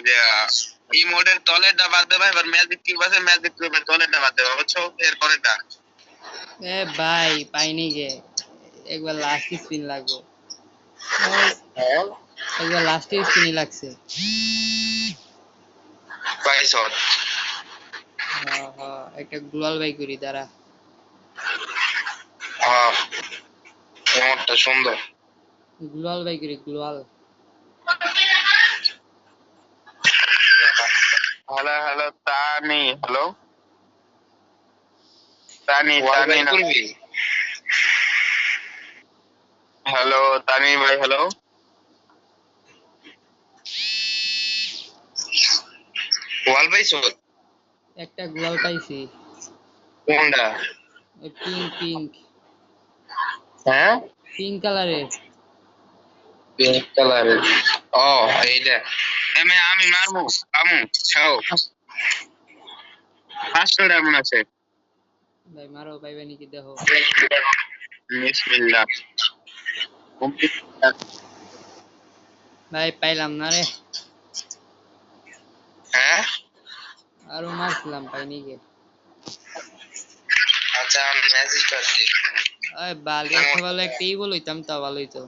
ওই যে ইমোটের তলেরটা বাদ দেবা এবার ম্যাজিক কিউব আছে ম্যাজিক কিউবের তলেরটা বাদ দেবা বুঝছ? এর পরেরটা। এ ভাই পাইনি গে। একবার লাস্ট স্পিন লাগবে। একবার লাস্ট স্পিনই লাগছে। হ্যাঁ হ্যাঁ একটা গ্লোয়াল বাই করি দাঁড়া। হ্যাঁ সুন্দর। গ্লোয়াল বাই করি গ্লোয়াল। Hello hello Tani hello Tani Tani hello Tani ভাই হ্যালো ওয়াল পাইছো একটা গ্লোয়াল পাইছি কোনটা পিঙ্ক পিঙ্ক হ্যাঁ পিঙ্ক কালারের পিঙ্ক কালারের ও এইটা আমি আমু ছাও। পাঁচশো আছে। ভাই মারো পাইবে নাকি দেখো। বিসমিল্লাহ। ভাই পাইলাম না রে। হ্যাঁ? আরও মারছিলাম পাইনি গে। আচ্ছা আমি মেসেজ করছি ওই বালি ভালো একটা ই বলইতাম তা ভালোই তো।